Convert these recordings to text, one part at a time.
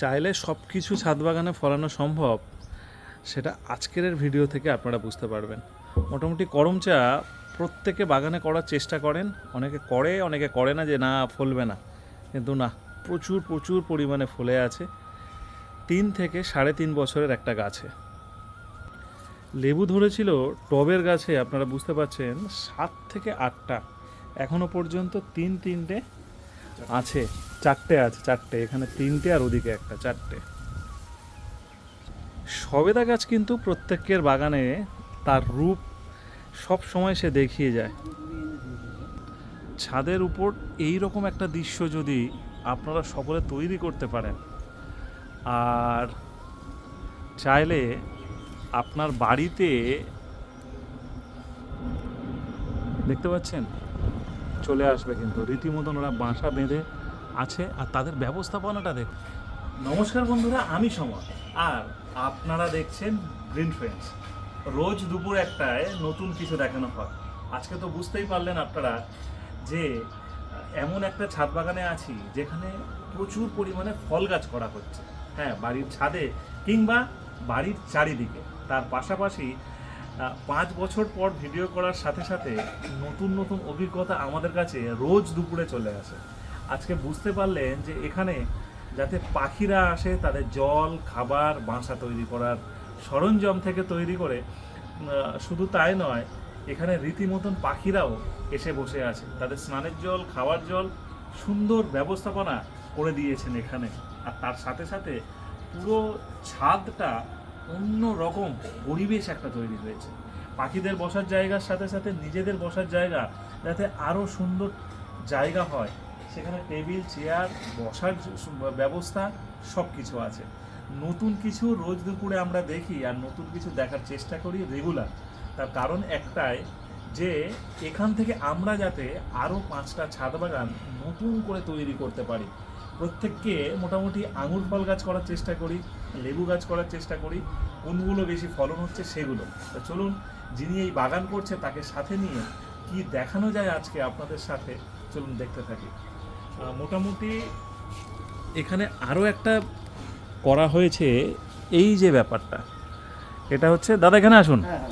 চাইলে সব কিছু ছাদ বাগানে ফলানো সম্ভব, সেটা আজকের ভিডিও থেকে আপনারা বুঝতে পারবেন। মোটামুটি করম চা প্রত্যেকে বাগানে করার চেষ্টা করেন। অনেকে করে অনেকে করে না যে না, ফলবে না। কিন্তু না, প্রচুর প্রচুর পরিমাণে ফলে আছে। তিন থেকে সাড়ে তিন বছরের একটা গাছে। লেবু ধরেছিল, টবের গাছে, আপনারা বুঝতে পারছেন, সাত থেকে আটটা। এখনও পর্যন্ত তিন তিনটে আছে। চারটে আছে, চারটে। এখানে তিনটে আর ওদিকে একটা, চারটে। সবেদা গাছ কিন্তু প্রত্যেকের বাগানে তার রূপ সব সময় সে দেখিয়ে যায়। ছাদের উপর এই রকম একটা দৃশ্য যদি আপনারা সকলে তৈরি করতে পারেন, আর চাইলে আপনার বাড়িতে দেখতে পাচ্ছেন? চলে আসবে কিন্তু, রীতিমতন ওরা বাসা বেঁধে আছে আর তাদের ব্যবস্থাপনাটা দেখ। নমস্কার বন্ধুরা, আমি সমর। আর আপনারা দেখছেন গ্রিন ফ্রেন্ডস রোজ দুপুর একটায় নতুন কিছু দেখানো হয়। আজকে তো বুঝতেই পারলেন আপনারা যে, এমন একটা ছাদ বাগানে আছি যেখানে প্রচুর পরিমাণে ফল গাছ করা হচ্ছে। হ্যাঁ বাড়ির ছাদে কিংবা বাড়ির চারিদিকে। তার পাশাপাশি পাঁচ বছর পর ভিডিও করার সাথে সাথে নতুন নতুন অভিজ্ঞতা আমাদের কাছে রোজ দুপুরে চলে আসে। আজকে বুঝতে পারলেন যে এখানে যাতে পাখিরা আসে, তাদের জল, খাবার, বাসা তৈরি করার সরঞ্জাম থেকে তৈরি করে শুধু তাই নয়, এখানে রীতিমতন পাখিরাও এসে বসে আছে। তাদের স্নানের জল, খাওয়ার জল, সুন্দর ব্যবস্থাপনা করে দিয়েছেন এখানে। আর তার সাথে সাথে পুরো ছাদটা অন্য রকম পরিবেশ একটা তৈরি হয়েছে। পাখিদের বসার জায়গার সাথে সাথে নিজেদের বসার জায়গা যাতে আরও সুন্দর জায়গা হয় সেখানে টেবিল, চেয়ার, বসার ব্যবস্থা সব কিছু আছে। নতুন কিছু রোজ দুপুরে আমরা দেখি আর নতুন কিছু দেখার চেষ্টা করি রেগুলার। তার কারণ একটাই যে, এখান থেকে আমরা যাতে আরও পাঁচটা ছাদ বাগান নতুন করে তৈরি করতে পারি। প্রত্যেককে মোটামুটি আঙুর ফল গাছ করার চেষ্টা করি, লেবু গাছ করার চেষ্টা করি, কোনগুলো বেশি ফলন হচ্ছে সেগুলো। তো চলুন, যিনি এই বাগান করছে তাকে সাথে নিয়ে কি দেখানো যায় আজকে আপনাদের সাথে, চলুন দেখতে থাকি। মোটামুটি এখানে আরও একটা করা হয়েছে এই যে ব্যাপারটা এটা হচ্ছে দাদা এখানে আসুন। হ্যাঁ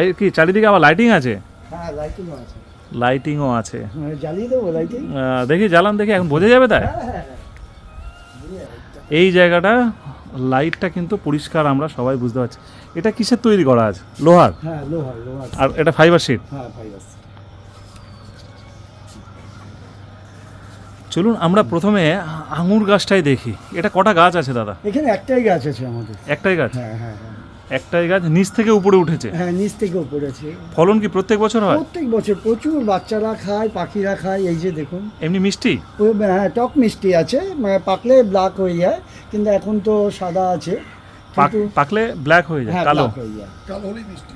এই কি চারিদিকে আবার লাইটিং আছে? হ্যাঁ লাইটিং আছে। লাইটিংও আছে। মানে জ্বালিয়ে দেবো লাইটিং দেখি জ্বালান দেখি এখন বোঝা যাবে তাই? হ্যাঁ হ্যাঁ হ্যাঁ। এই জায়গাটা লাইটটা কিন্তু পরিষ্কার আমরা সবাই বুঝতে পারছি। এটা কিসের তৈরি করা আছে? লোহার? হ্যাঁ লোহার লোহার। আর এটা ফাইবার শিট হ্যাঁ ফাইবার চলুন আমরা প্রথমে আঙুর গাছটাই দেখি। এটা কটা গাছ আছে দাদা? এখানে একটাই গাছ আছে আমাদের। একটাই গাছ? হ্যাঁ হ্যাঁ হ্যাঁ। একটাই গাছ নিচ থেকে উপরে উঠেছে? হ্যাঁ নিচ থেকে উপরে আছে। ফলন কি প্রত্যেক বছর হয়? প্রত্যেক বছর প্রচুর বাচ্চারা খায় পাখিরা খায় এই যে দেখুন। এমনি মিষ্টি? হ্যাঁ টক মিষ্টি আছে মানে পাকলে ব্ল্যাক হয়ে যায় কিন্তু এখন তো সাদা আছে। পাক- পাকলে ব্ল্যাক হয়ে যায় হ্যাঁ কালো? হয়ে যায়।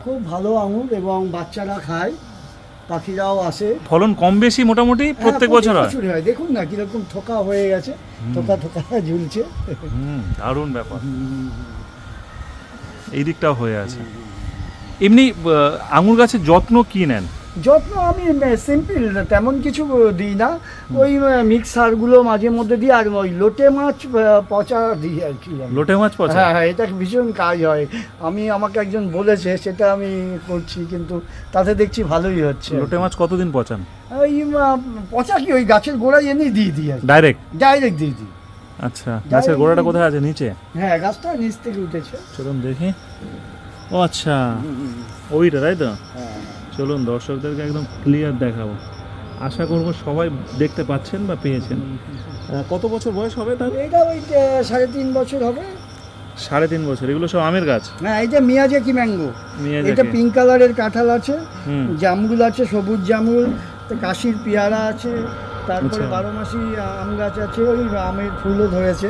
খুব ভালো আঙুর এবং বাচ্চারা খায়। পাখিরাও আসে। ফলন কম বেশি মোটামুটি হ্যাঁ, প্রত্যেক বছর হয়। হয়। দেখুন না কীরকম থোকা হয়ে গেছে থোকা থোকা ঝুলছে। হুম দারুণ ব্যাপার। এই দিকটাও হয়ে আছে। এমনি আঙুর গাছের যত্ন কি নেন? যত্ন আমি সিম্পল তেমন কিছু দিই না। ওই মিক্স সারগুলো মাঝে মধ্যে দিই আর ওই লোটে মাছ পচা দিই আর কি। লোটে মাছ পচা? হ্যাঁ হ্যাঁ এটা ভীষণ কাজ হয়। আমি আমাকে একজন বলেছে সেটা আমি করছি কিন্তু তাতে দেখছি ভালোই হচ্ছে। লোটে মাছ কতদিন পচান? ওই পচা কি ওই গাছের গোড়ায় এনে দিয়ে দিই আর ডাইরেক্ট ডাইরেক্ট দিয়ে দিই। আচ্ছা গাছের গোড়াটা কোথায় আছে? নিচে? হ্যাঁ গাছটা নিচ থেকে উঠেছে। চলুন দেখি। ও আচ্ছা ওইটা তাই তো? হ্যাঁ। চলুন দর্শকদেরকে একদম ক্লিয়ার দেখাবো। আশা করব সবাই দেখতে পাচ্ছেন বা পেয়েছেন। কত বছর বয়স হবে তার? এটা ওই সাড়ে তিন বছর হবে। সাড়ে তিন বছর। এগুলো সব আমের গাছ? হ্যাঁ এই যে মিয়াজাকি ম্যাঙ্গো। এটা পিঙ্ক কালারের কাঁঠাল আছে হুম। জামরুল আছে সবুজ জামরুল কাশির পেয়ারা আছে তারপরে আচ্ছা। বারো মাসি আম গাছ আছে ওই আমের ফুলও ধরেছে।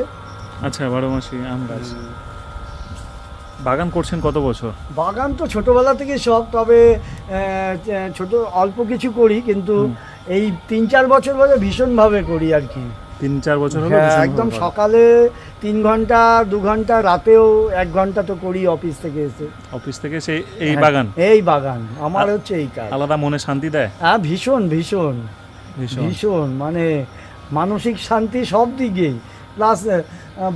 আচ্ছা বারো মাসি আম গাছ। বাগান করছেন কত বছর? বাগান তো ছোটবেলা থেকে শখ তবে ছোট অল্প কিছু করি কিন্তু এই তিন চার বছর ধরে ভীষণভাবে করি আর কি। তিন চার বছর হ্যাঁ, একদম সকালে তিন ঘণ্টা দু ঘণ্টা রাতেও এক ঘণ্টা তো করি অফিস থেকে এসে। অফিস থেকে সেই এই হ্যাঁ, বাগান এই বাগান আমার হচ্ছে এই কাজ। আলাদা মনে শান্তি দেয়? হ্যাঁ ভীষণ ভীষণ। ভীষণ। মানে মানসিক শান্তি সব দিকেই। প্লাস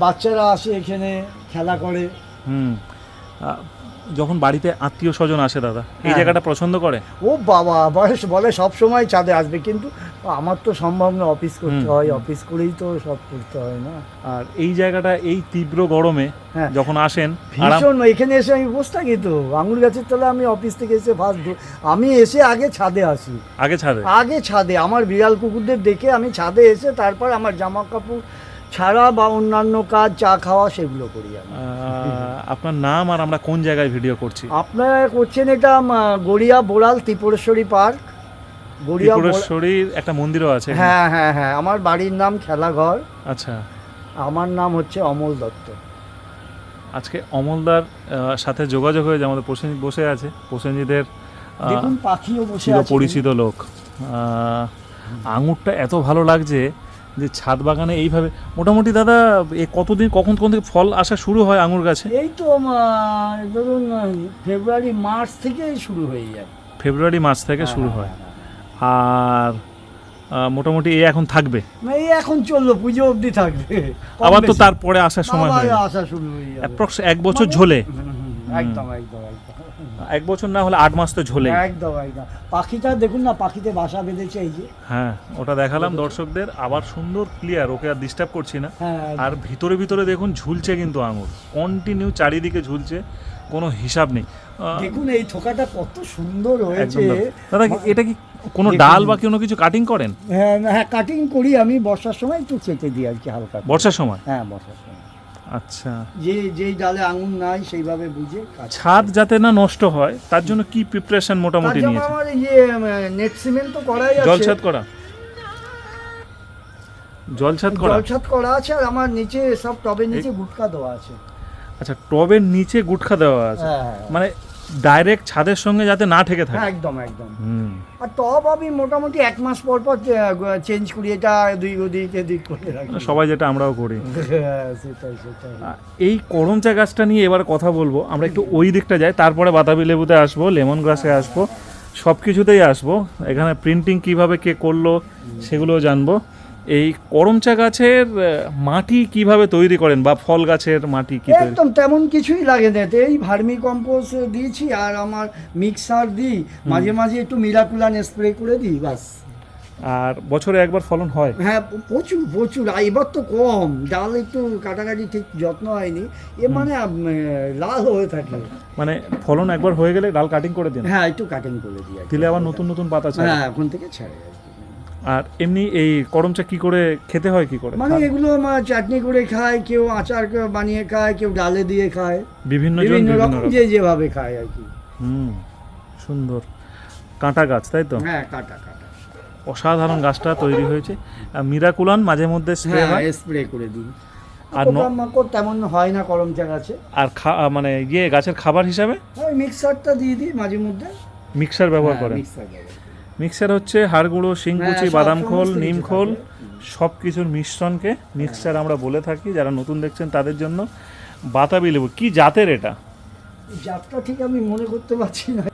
বাচ্চারা আসে এখানে খেলা করে। হুম। যখন বাড়িতে আত্মীয় স্বজন আসে দাদা এই হ্যাঁ। জায়গাটা পছন্দ করে? ও বাবা বয়স বলে সব সময় ছাদে আসবে কিন্তু আমার তো সম্ভব না অফিস করতে হয় অফিস করেই তো সব করতে হয় না। আর এই জায়গাটা এই তীব্র গরমে হ্যাঁ। যখন আসেন ভীষণ এখানে এসে আমি বসে থাকি তো আঙুর গাছের তলে আমি অফিস থেকে এসে ফার্স্ট আমি এসে আগে ছাদে আসি। আগে ছাদে? আগে ছাদে আমার বিড়াল কুকুরদের দেখে আমি ছাদে এসে তারপর আমার জামা কাপড় ছাড়া বা অন্যান্য কাজ চা খাওয়া সেগুলো করি আমি। আপনার নাম আর আমরা কোন জায়গায় ভিডিও করছি? আপনারা করছেন এটা গড়িয়া বোড়াল ত্রিপুরেশ্বরী পার্ক। গড়িয়া ত্রিপুরেশ্বরীর একটা মন্দিরও আছে হ্যাঁ হ্যাঁ হ্যাঁ আমার বাড়ির নাম খেলাঘর। আচ্ছা। আমার নাম হচ্ছে অমল দত্ত। আজকে অমলদার সাথে যোগাযোগ হয়েছে আমাদের প্রসেনজিৎ বসে আছে প্রসেনজিতের দেখুন পাখিও বসে পরিচিত লোক। আঙুরটা এত ভালো লাগছে যে ছাদ বাগানে এইভাবে মোটামুটি দাদা এ কতদিন কখন কখন থেকে ফল আসা শুরু হয় আঙুর গাছে? এই তো ধরুন ফেব্রুয়ারি মার্চ থেকে শুরু হয়ে যায়। ফেব্রুয়ারি মাস থেকে শুরু হয়। আর মোটামুটি এ এখন থাকবে? এই এখন চলল পুজো অবধি থাকবে। আবার তো তারপরে আসার সময় হয় আসা শুরু হয়ে যাবে। অ্যাপ্রক্স এক বছর ঝোলে। হুম, হুম, একদম একদম একদম। এক বছর না হলে আট মাস তো ঝোলে একদম একদম। পাখিটা দেখুন না পাখিতে বাসা বেঁধেছে এই যে। হ্যাঁ ওটা দেখালাম দর্শকদের আবার সুন্দর ক্লিয়ার ওকে আর ডিস্টার্ব করছি না। হ্যাঁ আর ভিতরে ভিতরে দেখুন ঝুলছে কিন্তু আঙুর কন্টিনিউ চারিদিকে ঝুলছে কোনো হিসাব নেই। দেখুন এই থোকাটা কত সুন্দর হয়েছে। দাদা। দাদা এটা কি কোনো ডাল বা কোনো কিছু কাটিং করেন? হ্যাঁ হ্যাঁ কাটিং করি আমি বর্ষার সময় একটু চেটে দিই আর কি হালকা বর্ষার সময়? হ্যাঁ বর্ষার সময়। আচ্ছা। যে যেই ডালে আঙুর নাই সেইভাবে বুঝে ছাদ যাতে না নষ্ট হয় তার জন্য কি প্রিপারেশন মোটামুটি নিয়েছে আমার ইয়ে নেট সিমেন্ট তো করাই আছে। জল ছাদ করা। জলছাদ করা? জল ছাদ করা আছে আর আমার নিচে সব টবের নিচে গুটকা দেওয়া আছে। আচ্ছা টবের নিচে গুটখা দেওয়া আছে। হ্যাঁ। মানে ডাইরেক্ট ছাদের সঙ্গে যাতে না ঠেকে হ্যাঁ থাকে একদম। একদম আর টব আমি মোটামুটি এক মাস পর পর চেঞ্জ করি এটা দুই ওদিক এদিক করে রাখি। সবাই যেটা আমরাও করি। হ্যাঁ, সেটাই সেটাই। এই করমচা গাছটা নিয়ে এবার কথা বলব। আমরা একটু ওই দিকটা যাই তারপরে বাতাবি লেবুতে আসব লেমন গ্রাসে আসব সব কিছুতেই আসব। এখানে প্রিন্টিং কীভাবে কে করল সেগুলোও জানব। এই করমচা গাছের মাটি কীভাবে তৈরি করেন বা ফল গাছের মাটি কি একদম তেমন কিছুই লাগে না। এই ভার্মি কম্পোস্ট দিয়েছি আর আমার মিক্সার দিই। মাঝে মাঝে একটু মিরাকুলান স্প্রে করে দিই বাস। আর বছরে একবার ফলন হয়? হ্যাঁ প্রচুর প্রচুর। এবার তো কম। ডাল একটু কাটাকাটি ঠিক যত্ন হয়নি। এ মানে লাল হয়ে থাকে। মানে ফলন একবার হয়ে গেলে ডাল কাটিং করে দিন। হ্যাঁ একটু কাটিং করে দিই দিলে আবার নতুন নতুন পাতা ছাড়ে। হ্যাঁ এখন থেকে ছাড়ে কি। আর এমনি এই করমচা কি করে খেতে হয় কি করে? মানে এগুলো আমার চাটনি করে খায় কেউ আচার বানিয়ে খায় কেউ ডালে দিয়ে খায়। বিভিন্ন বিভিন্ন রকম যে যেভাবে খায় আর কি। হুম সুন্দর। কাঁটা গাছ তাই তো? হ্যাঁ কাঁটা কাটা। অসাধারণ গাছটা তৈরি হয়েছে। আর মিরাকুলান মাঝে মধ্যে স্প্রে হ্যাঁ হয়। স্প্রে করে দিই। আর মাকড় তেমন হয় না করমচা গাছে। আর খা- মানে ইয়ে গাছের খাবার হিসাবে? ওই মিক্সারটা দিয়ে দিই মাঝে মধ্যে। মিক্সার ব্যবহার করে মিক্সার ব্যবহার করি। মিক্সার হচ্ছে হাড়গুঁড়ো শিংকুচি হ্যাঁ, বাদাম খোল নিম খোল সব কিছুর মিশ্রণকে মিক্সচার আমরা বলে থাকি যারা নতুন দেখছেন তাদের জন্য। বাতাবি লেবু কি জাতের এটা? জাতটা ঠিক আমি মনে করতে পারছি না।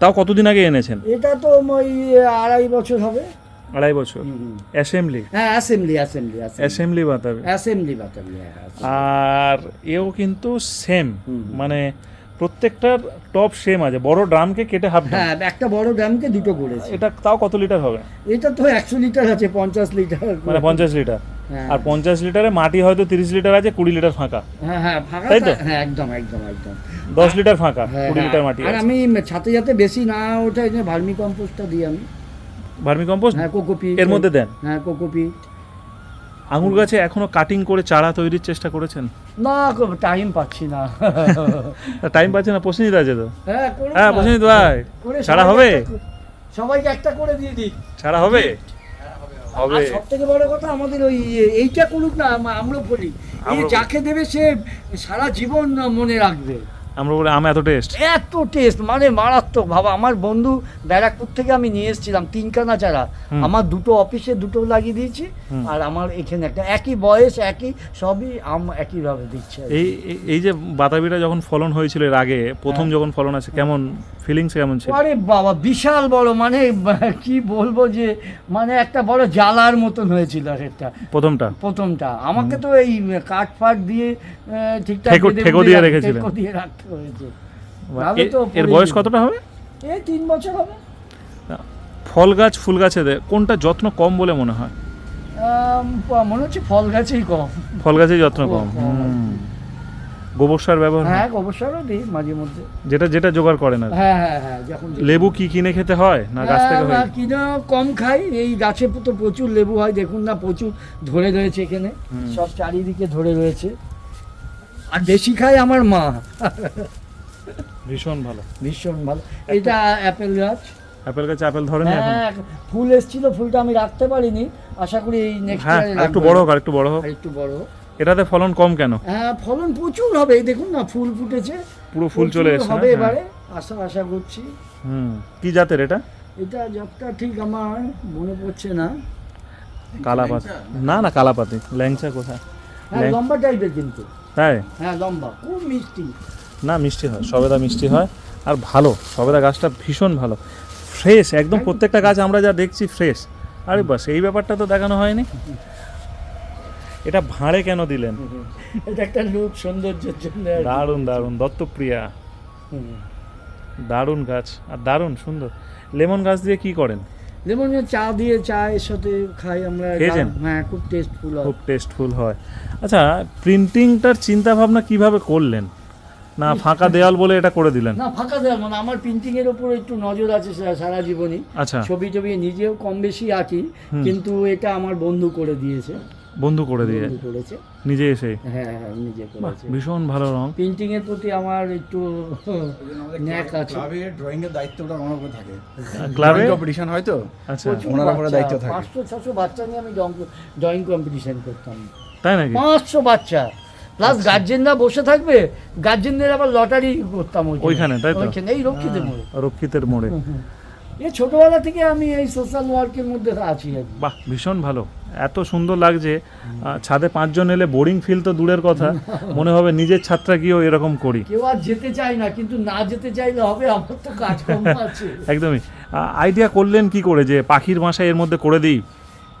তাও কতদিন আগে এনেছেন? এটা তো ওই আড়াই বছর হবে। আড়াই বছর। অ্যাসেম্বলি? হ্যাঁ অ্যাসেম্বলি অ্যাসেম্বলি অ্যাসেম্বলি। বাতাবি। অ্যাসেম্বলি বাতাবি হ্যাঁ আর এও কিন্তু সেম। মানে প্রত্যেকটার টপ সেম আছে। বড় ড্রামকে কেটে হাফ হ্যাঁ একটা বড় ড্রামকে দুটো করেছে। এটা তাও কত লিটার হবে? এটা তো একশো লিটার আছে পঞ্চাশ লিটার মানে পঞ্চাশ লিটার হ্যাঁ। আর পঞ্চাশ লিটারে মাটি হয়তো তিরিশ লিটার আছে কুড়ি লিটার ফাঁকা। হ্যাঁ হ্যাঁ ফাঁকা তাই তো? হ্যাঁ একদম একদম একদম। দশ লিটার ফাঁকা হ্যাঁ, কুড়ি হ্যাঁ। লিটার মাটি আর আমি ছাতে যাতে বেশি না ওঠে ভার্মি কম্পোস্টটা দিই আমি। ভার্মি কম্পোস্ট হ্যাঁ কোকোপি এর মধ্যে দেন? হ্যাঁ কোকোপি আঙুর গাছে এখনও কাটিং করে চারা তৈরির চেষ্টা করেছেন? না টাইম পাচ্ছি না। টাইম পাচ্ছে না প্রসেনজিৎ আছে তো? হ্যাঁ করুন হ্যাঁ। প্রসেনজিৎ ভাই। ছাড়া হবে? সবাইকে একটা করে দিয়ে দিই। ছাড়া হবে? হবে। সব থেকে বড় কথা আমাদের ওই এইটা করুক না আমরা বলি যাকে দেবে সে সারা জীবন মনে রাখবে। আমরা বলে আম এত টেস্ট এত টেস্ট মানে মারাত্মক। ভাবা আমার বন্ধু ব্যারাকপুর থেকে আমি নিয়ে এসেছিলাম তিনখানা চারা। আমার দুটো অফিসে দুটো লাগিয়ে দিয়েছি আর আমার এখানে একটা একই বয়স একই সবই আম একইভাবে দিচ্ছে এই এই- এই যে বাতাবিটা যখন ফলন হয়েছিল এর আগে প্রথম হ্যাঁ। যখন ফলন আছে কেমন ফিলিংস কেমন ছিল? আরে বাবা বিশাল বড় মানে কি বলব যে মানে একটা বড় জ্বালার মতন হয়েছিল একটা প্রথমটা? প্রথমটা। আমাকে তো এই কাঠ ফাট দিয়ে ঠিকঠাক ঠেকো- দিয়ে রাখ- রেখেছিলেন। ঠেকো দিয়ে রাখতে হয়েছে। এর বয়স কতটা হবে? এই তিন বছর হবে। ফল গাছ ফুল গাছেদের কোনটা যত্ন কম বলে মনে হয়? মনে হচ্ছে ফল গাছেই কম। ফল গাছের যত্ন কম। গোবর সার ব্যবহার হয়? হ্যাঁ অবসরও দিই মাঝে মধ্যে। যেটা যেটা জোগাড় করে না হ্যাঁ হ্যাঁ হ্যাঁ যখন লেবু কি কিনে খেতে হয় না গাছ থেকে হয় হ্যাঁ, কিনা কম খাই এই গাছে তো প্রচুর লেবু হয় দেখুন না প্রচুর ধরে রয়েছে এখানে। সব চারিদিকে ধরে রয়েছে। আর বেশি খাই আমার মা। ভীষণ ভালো। ভীষণ ভালো। এটা অ্যাপেল গাছ। অ্যাপেল গাছে আপেল ধরেনি এখন? হ্যাঁ ফুল এসেছিল ফুলটা আমি রাখতে পারিনি। আশা করি এই নেক্সট হ্যাঁ একটু বড় হোক আর একটু বড় হোক। একটু বড় হোক। এটাতে ফলন কম কেন? হ্যাঁ ফলন প্রচুর হবে এই দেখুন না ফুল ফুটেছে। পুরো ফুল চলে এসেছে হবে এবারে হ্যাঁ। আশা আশা করছি। হুম কি জাতের এটা? এটা যতটা ঠিক আমার মনে পড়ছে না। কালাপাতি। না না কালাপাতি। ল্যাংচা কোথায়? হ্যাঁ লম্বা টাইপের কিন্তু। তাই? হ্যাঁ লম্বা খুব মিষ্টি। না মিষ্টি হয় সবেদা মিষ্টি হয়। আর ভালো সবেদা গাছটা ভীষণ ভালো। ফ্রেশ একদম প্রত্যেকটা গাছ আমরা যা দেখছি ফ্রেশ আরে বাস এই ব্যাপারটা তো দেখানো হয়নি। এটা ভাঁড়ে কেন দিলেন? এটা একটা লুক সৌন্দর্যের জন্য। দারুণ দারুণ। দত্তপ্রিয়া। দারুণ গাছ। আর দারুণ সুন্দর। লেমন গাছ দিয়ে কি করেন? এই চা দিয়ে চায়ের সাথে খাই আমরা। হ্যাঁ খুব টেস্টফুল হয়। খুব টেস্টফুল হয়। আচ্ছা প্রিন্টিংটার চিন্তা ভাবনা কীভাবে করলেন? না ফাঁকা দেওয়াল বলে এটা করে দিলেন? না ফাঁকা দেওয়ার মানে আমার প্রিন্টিং এর উপর একটু নজর আছে সারা জীবনই। আচ্ছা। ছবি টবি নিজেও কম বেশি আঁকি কিন্তু এটা আমার বন্ধু করে দিয়েছে। বন্ধু করে দিয়ে। বন্ধু করেছে। নিজে এসে। হ্যাঁ হ্যাঁ নিজে করেছে। ভীষণ ভালো রং। প্রিন্টিং এর প্রতি আমার একটু ন্যাক আছে। ক্লাবের ড্রয়িং এর দায়িত্বটা আমার উপর থাকে। ক্লাবে? কম্পিটিশন হয় তো? আচ্ছা। ওনার উপরে দায়িত্ব থাকে। পাঁচশো ছশো বাচ্চা নিয়ে আমি ড্রয়িং কম্পিটিশন করতাম। তাই নাকি? পাঁচশো বাচ্চা। প্লাস গার্জেনরা বসে থাকবে গার্জেনদের আবার লটারি করতাম ওইখানে। তাই তো? ওইখানে এই রক্ষিত মোড়ে। রক্ষিতের মোড়ে। এই ছোটবেলা থেকে আমি এই সোশ্যাল ওয়ার্কের মধ্যে আছি বাহ ভীষণ ভালো। এত সুন্দর লাগছে ছাদে পাঁচজন এলে বোরিং ফিল তো দূরের কথা। মনে হবে নিজের ছাত্রা গিয়েও এরকম করি। কেউ আর যেতে চাই না কিন্তু না যেতে চাইলে হবে আমার তো কাজকর্ম আছে। একদমই। আইডিয়া করলেন কি করে যে পাখির বাসা এর মধ্যে করে দিই?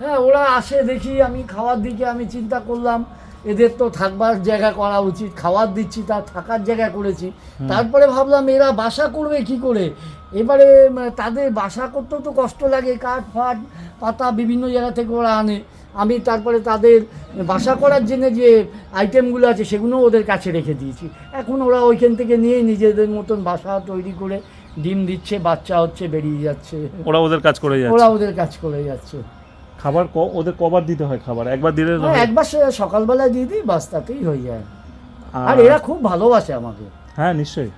হ্যাঁ ওরা আসে দেখি আমি খাওয়ার দিকে আমি চিন্তা করলাম এদের তো থাকবার জায়গা করা উচিত খাওয়ার দিচ্ছি তার থাকার জায়গা করেছি। তারপরে ভাবলাম এরা বাসা করবে কি করে? এবারে তাদের বাসা করতেও তো কষ্ট লাগে কাঠ ফাট পাতা বিভিন্ন জায়গা থেকে ওরা আনে। আমি তারপরে তাদের বাসা করার জন্য যে আইটেমগুলো আছে সেগুলো ওদের কাছে রেখে দিয়েছি। এখন ওরা ওইখান থেকে নিয়ে নিজেদের মতন বাসা তৈরি করে ডিম দিচ্ছে বাচ্চা হচ্ছে বেরিয়ে যাচ্ছে। ওরা ওদের কাজ করে ওরা ওদের কাজ করে যাচ্ছে। খাবার ক- ওদের কবার দিতে হয় খাবার? একবার দিলে হ্যাঁ, একবার সকালবেলা দিয়ে দিই বাস তাতেই হয়ে যায়। আর- আর এরা খুব ভালোবাসে আমাকে। হ্যাঁ নিশ্চয়ই।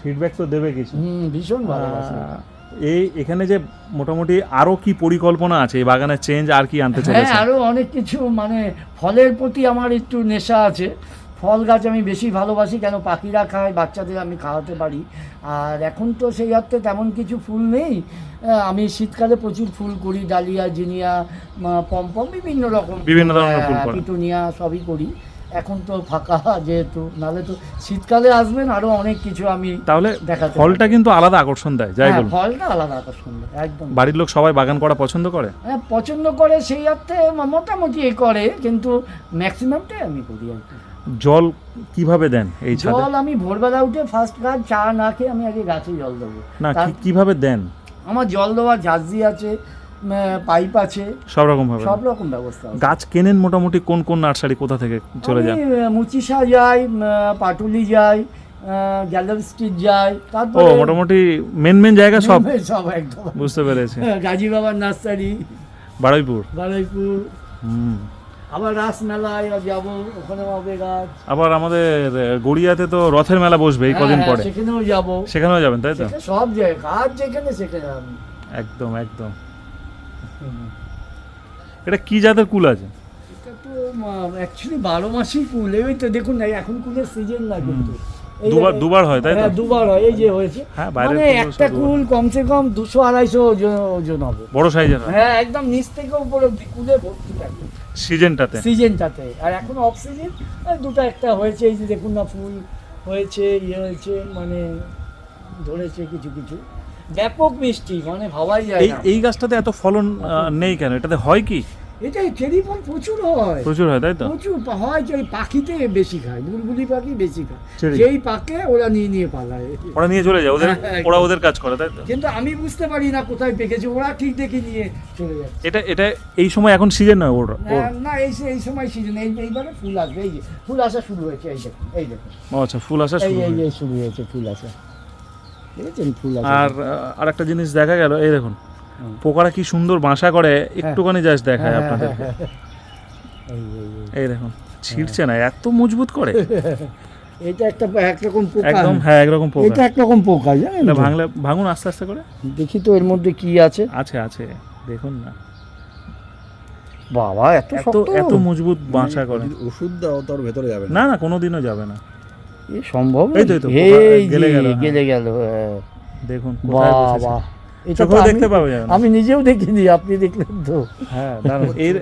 ফিডব্যাক তো দেবে কিছু। ভীষণ এই এখানে যে মোটামুটি আরও কি পরিকল্পনা আছে? এই বাগানের চেঞ্জ আর কি আনতে হ্যাঁ চলেছে? আরও অনেক কিছু মানে ফলের প্রতি আমার একটু নেশা আছে। ফল গাছ আমি বেশি ভালোবাসি কেন পাখিরা খায় বাচ্চাদের আমি খাওয়াতে পারি। আর এখন তো সেই অর্থে তেমন কিছু ফুল নেই। আমি শীতকালে প্রচুর ফুল করি ডালিয়া জিনিয়া পম্পম বিভিন্ন রকম বিভিন্ন ধরনের ফুল পিটুনিয়া সবই করি। এখন তো ফাঁকা যেহেতু নাহলে তো শীতকালে আসবেন আরও অনেক কিছু আমি তাহলে দেখাতে ফলটা কিন্তু আলাদা আকর্ষণ দেয় যাই হ্যাঁ, বলুন। ফলটা আলাদা আকর্ষণ দেয় একদম। বাড়ির লোক সবাই বাগান করা পছন্দ করে? হ্যাঁ পছন্দ করে সেই অর্থে মোটামুটি এ করে কিন্তু ম্যাক্সিমামটাই আমি করি আর কি। জল কীভাবে দেন এই ছাদে? জল আমি ভোরবেলা উঠে ফার্স্ট কাজ চা না খেয়ে আমি আগে গাছে জল দেবো। না কীভাবে দেন? আমার জল দেওয়ার ঝাঁঝি আছে পাইপ আছে। সব রকম ভাবে সব রকম ব্যবস্থা গাছ কেনেন মোটামুটি কোন কোন নার্সারি কোথা থেকে চলে যান? মুচিসা যাই পাটুলি যাই গ্যালারি স্ট্রিট যাই ও তারপরে মোটামুটি মেন মেন জায়গা সব। সব একদম। বুঝতে পেরেছি। গাজী বাবার নার্সারি বারুইপুর। বারুইপুর। হুম। আবার রাসমেলায় যাব ওখানে হবে গাছ। আবার আমাদের গড়িয়াতে তো রথের মেলা বসবে এই কদিন হ্যাঁ, পরে। সেখানেও যাব। সেখানেও যাবেন তাই তো? সব জায়গায় কাজ যেখানে সেখানে একদম একদম। এটা কি জাতের কুল আছে? এটা তো অ্যাকচুয়ালি বারো মাসই কুল। ওই তো দেখুন না এখন কুলের সিজন না কিন্তু। দুবার দুবার হয় তাই তো? হ্যাঁ, দুবার হয় এই যে হয়েছে। হ্যাঁ, মানে একটা কুল কমসে কম দুশো আড়াইশো ওজন ওজন হবে। বড় সাইজের হ্যাঁ? একদম নিচ থেকে উপরে অব্দি কুলে ভর্তি থাকে। সিজনটাতে সিজনটাতে আর এখন অফ সিজন দুটো একটা হয়েছে এই যে দেখুন না ফুল হয়েছে ইয়ে হয়েছে মানে ধরেছে কিছু কিছু। ব্যাপক মিষ্টি মানে ভাবাই যায় এই না। এই গাছটাতে এত ফলন আহ, নেই কেন? এটাতে হয় কি? এটাই চেরি ফল প্রচুর হয়। প্রচুর হয় তাই তো? প্রচুর পা- হয় যে ওই পাখিতে বেশি খায় বুলবুলি পাখি বেশি খায়। চেরি। যেই পাকে ওরা নিয়ে নিয়ে পালায়। ওরা নিয়ে চলে যায় ওদের হ্যাঁ, ওরা ওদের কাজ করে তাই তো? কিন্তু আমি বুঝতে পারি না কোথায় পেকেছে ওরা ঠিক দেখে নিয়ে চলে যাচ্ছে। এটা এটা এই সময় এখন সিজন নয় ওর ওর? না, না এই এই সময় সিজন এই এইবারে ফুল আসবে এই যে ফুল আসা শুরু হয়েছে এই দেখুন এই দেখুন। ও আচ্ছা ফুল আসা এই শুরু এই হয়ে এই শুরু হয়েছে ফুল আসা। আর আহ, আরেকটা জিনিস দেখা গেল এই দেখুন পোকারা কি সুন্দর বাসা করে একটুখানি জাস্ট দেখায় হ্যাঁ, আপনাদের। হ্যাঁ, হ্যাঁ, এই দেখুন ছিঁড়ছে না এত মজবুত করে। এটা একটা একরকম পোকা। একদম হ্যাঁ একরকম পোকা। এটা একরকম পোকা জানেন এটা ভাঙলে ভাঙুন আস্তে আস্তে করে। দেখি তো এর মধ্যে কি আছে। আছে আছে দেখুন না। বাবা এত এত এত মজবুত বাসা করে। ওষুধ দাও তোর ভেতরে যাবে না। না কোনোদিনও যাবে না। সম্ভব? গেলে গেল, হ্যাঁ। হ্যাঁ। দেখুন বাবা এটা দেখতে আমি নিজেও দেখিনি আপনি দেখলেন তো। হ্যাঁ এর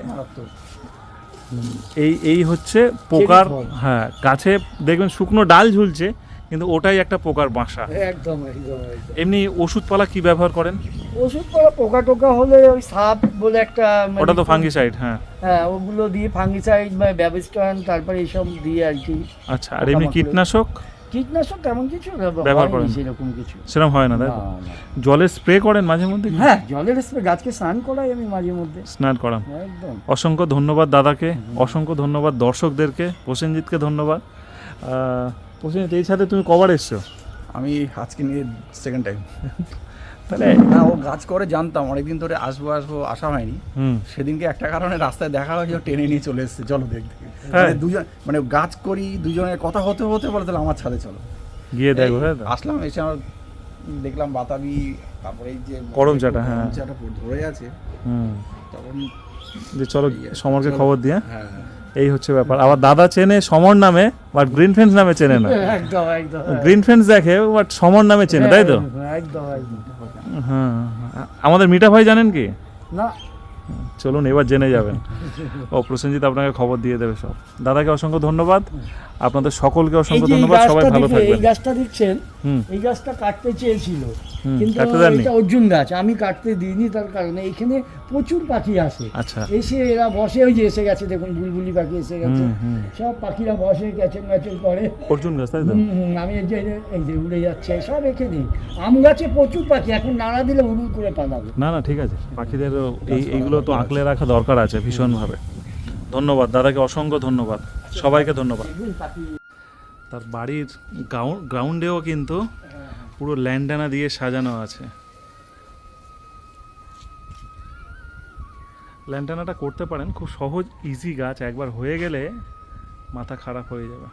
এই এই হচ্ছে পোকার হ্যাঁ গাছে দেখবেন শুকনো ডাল ঝুলছে কিন্তু ওটাই একটা পোকার বাসা। একদম একদম এমনি ওষুধপালা কি ব্যবহার করেন? ওষুধ করা পোকা টোকা হলে ওই সাপ বলে একটা মানে- ওটা তো ফাঙ্গিসাইড হ্যাঁ। হ্যাঁ ওগুলো দিয়ে ফাঙ্গিসাইড বা ব্যবস্থান তারপরে এইসব দিয়ে আর কি আচ্ছা আর এমনি কীটনাশক? কীটনাশক তেমন কিছু ব্যবহার করেন? সেরকম কিছু। সেরকম হয় না তাই না, তো? না। জলে স্প্রে করেন মাঝে মধ্যে হ্যাঁ জলের স্প্রে গাছকে স্নান করাই আমি মাঝে মধ্যে। স্নান করান। একদম। অসংখ্য ধন্যবাদ দাদাকে অসংখ্য ধন্যবাদ দর্শকদেরকে প্রসেনজিৎকে ধন্যবাদ। প্রসেনজিৎ এই সাথে তুমি কবার এসছো? আমি আজকে নিয়ে সেকেন্ড টাইম তাহলে না ও গাছ করে জানতাম অনেকদিন ধরে আসব আসব আসা হয়নি। সেদিনকে একটা কারণে রাস্তায় দেখা হয়েছে ও টেনে নিয়ে চলে এসেছে। চলো দেখতে। হ্যাঁ। মানে দুজন মানে গাছ করি দুজনের কথা হতে হতে বলে তাহলে আমার ছাদে চলো। গিয়ে দেখো হ্যাঁ আসলাম এসে আমার দেখলাম বাতাবি তারপরে এই যে গরম চাটা, হ্যাঁ। চাটা ধরে আছে। হুম। তখন যে চলো সমরকে। খবর দিয়ে হ্যাঁ হ্যাঁ। এই হচ্ছে ব্যাপার। আবার দাদা চেনে সমর নামে বাট গ্রিন ফ্রেন্ডস নামে চেনে না। একদম একদম গ্রিন ফেন্স দেখে বাট সমর নামে চেনে তাই তো? হ্যাঁ, একদম একদম। হ্যাঁ আমাদের মিঠা ভাই জানেন কি? না। চলুন এবার জেনে যাবেন। ও প্রসেনজিৎ আপনাকে খবর দিয়ে দেবে সব। দাদাকে অসংখ্য ধন্যবাদ। আপনাদের সকলকে অসংখ্য ধন্যবাদ সবাই ভালো দেখে- এই গাছটা দেখছেন এই গাছটা কাটতে চেয়েছিল কিন্তু এটা অর্জুন গাছ আমি কাটতে দিইনি তার কারণে এখানে প্রচুর পাখি আসে। আচ্ছা। এসে এরা বসে ওই যে এসে গেছে দেখুন বুলবুলি পাখি এসে গেছে। সব পাখিরা বসে গ্যাচেন গ্যাচেন করে। অর্জুন গাছ তাই আমি এই যে এই যে উড়ে যাচ্ছে সব এখানে আম গাছে প্রচুর পাখি এখন নাড়া দিলে উড়ুল করে পালাবে। না না ঠিক আছে। পাখিদেরও এই এইগুলো তো আঁকলে রাখা দরকার আছে ভীষণভাবে। ধন্যবাদ দাদাকে অসংখ্য ধন্যবাদ। সবাইকে ধন্যবাদ। তার বাড়ির গ্রাউন্ডেও কিন্তু পুরো ল্যান্ডানা দিয়ে সাজানো আছে। ল্যান্ডানাটা করতে পারেন, খুব সহজ ইজি গাছ। একবার হয়ে গেলে মাথা খারাপ হয়ে যাবে।